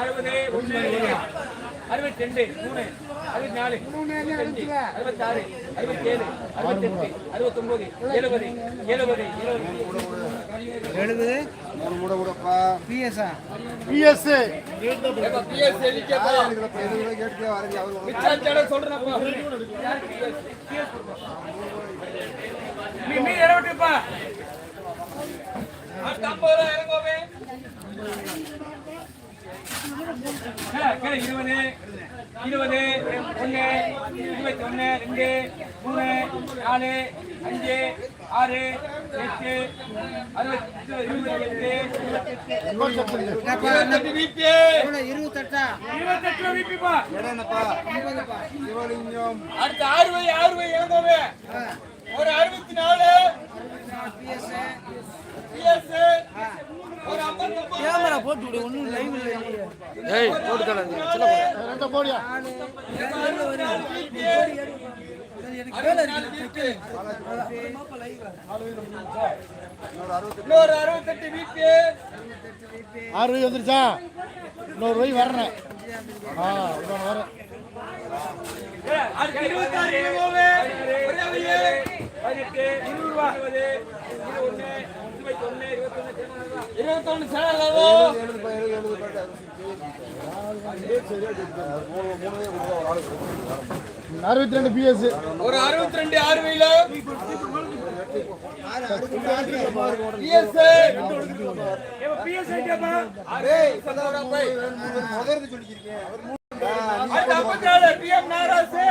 அறுபது ஒன்று அறுபத்தி ரெண்டு மூணு அறுபத்தி நாலு அறுபத்தஞ்சு அறுபத்தாறு அறுபத்தேழு அறுபத்தெட்டு அறுபத்தொன்பது எழுபது எழுபது எழுபது. எழுபது. இருபது இருபது ஒன்று இருபத்தி ஒன்று ரெண்டு மூணு நாலு அஞ்சு ஆறு எட்டு அறுபத்தி இருபத்தி எட்டு இருபத்தெட்டு இருபத்தெட்டா இருபத்தெட்டு அடுத்த ஆறு வை ஆறு வை ஒரு அறுபத்தி நாலு கேமரா போட்டு விடு ஒன்றும் லைவ் இல்லை ஏய் போட்டு தரேன் ரெண்ட போடியா? ரூபாய் வந்துருச்சா? இன்னொரு ரூபாய் ஆ இன்னொன்று வரேன் இருபத்தாறு இருபது இருபத்தொன்னு அறுபத்தி ரெண்டு பிஎஸ் ஒரு அறுபத்தி ரெண்டு ஆறு வயல பிஎஸ் பிஎம் நாராசு